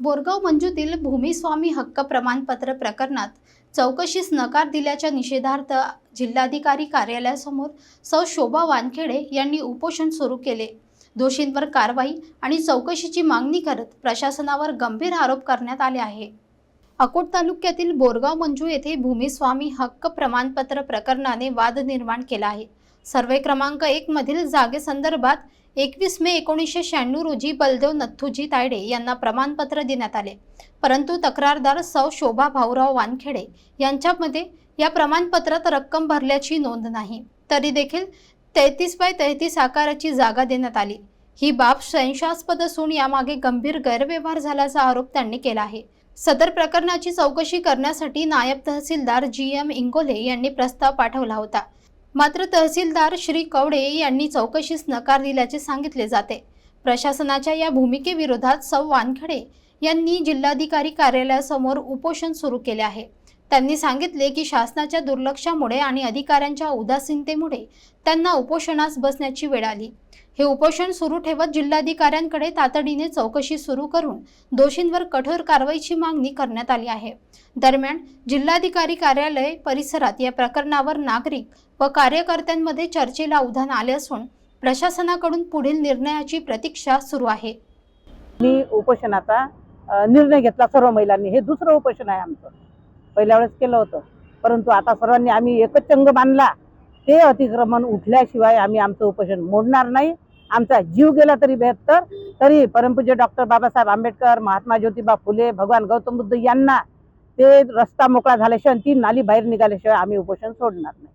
बोरगाव मंजूतील भूमिस्वामी हक्क प्रमाणपत्र प्रकरणात चौकशीस नकार दिल्याच्या निषेधार्थ जिल्हाधिकारी कार्यालयासमोर सौ शोभा वानखेडे यांनी उपोषण सुरू केले. दोषींवर कारवाई आणि चौकशीची मागणी करत प्रशासनावर गंभीर आरोप करण्यात आले आहे. अकोट तालुक्यातील बोरगाव मंजू येथे भूमिस्वामी हक्क प्रमाणपत्र प्रकरणाने वाद निर्माण केला आहे. सर्वे क्रमांक एक मधील जागेसंदर्भात एकवीस मे एकोणीसशे शहाण्णव रोजी बलदेव नथुजी तायडे यांना प्रमाणपत्र देण्यात आले. परंतु तक्रारदार सौ. शोभा भाऊराव वानखेडे यांच्यामध्ये या प्रमाणपत्रात रक्कम भरल्याची नोंद नाही. तरी देखील तेहतीस बाय तेहतीस आकाराची जागा देण्यात आली. ही बाब संशयास्पद असून यामागे गंभीर गैरव्यवहार झाल्याचा आरोप त्यांनी केला आहे. सदर प्रकरणाची चौकशी करण्यासाठी नायब तहसीलदार जी. एम. इंगोले यांनी प्रस्ताव पाठवला होता. मात्र तहसीलदार श्री कवडे यांनी चौकशीस नकार दिल्याचे सांगितले जाते. प्रशासनाच्या या भूमिकेविरोधात सौ वानखडे यांनी जिल्हाधिकारी कार्यालयासमोर उपोषण सुरू केले आहे. त्यांनी सांगितले की शासनाच्या दुर्लक्षामुळे आणि अधिकाऱ्यांच्या उदासीनतेमुळे त्यांना उपोषणास बसण्याची वेळ आली. हे उपोषण सुरू ठेवत जिल्हाधिकाऱ्यांकडे तातडीने चौकशी सुरू करून दोषींवर कठोर कारवाईची मागणी करण्यात आली आहे. दरम्यान जिल्हाधिकारी कार्यालय परिसरात या प्रकरणावर नागरिक व कार्यकर्त्यांमध्ये चर्चेला उधाण आले असून प्रशासनाकडून पुढील निर्णयाची प्रतीक्षा सुरू आहे. मी उपोषणाचा निर्णय घेतला सर्व महिलांनी. हे दुसरं उपोषण आहे आमचं. पहिल्या वेळेस केलं होतं. परंतु आता सर्वांनी आम्ही एकच चंग बांधला. ते अतिक्रमण उठल्याशिवाय आम्ही आमचं उपोषण मोडणार नाही. आमचा जीव गेला तरी बेहत्तर. तरी परमपूज्य डॉक्टर बाबासाहेब आंबेडकर महात्मा ज्योतिबा फुले भगवान गौतम बुद्ध यांना ते रस्ता मोकळा झाल्याशिवाय ती नाली बाहेर निघाल्याशिवाय आम्ही उपोषण सोडणार नाही.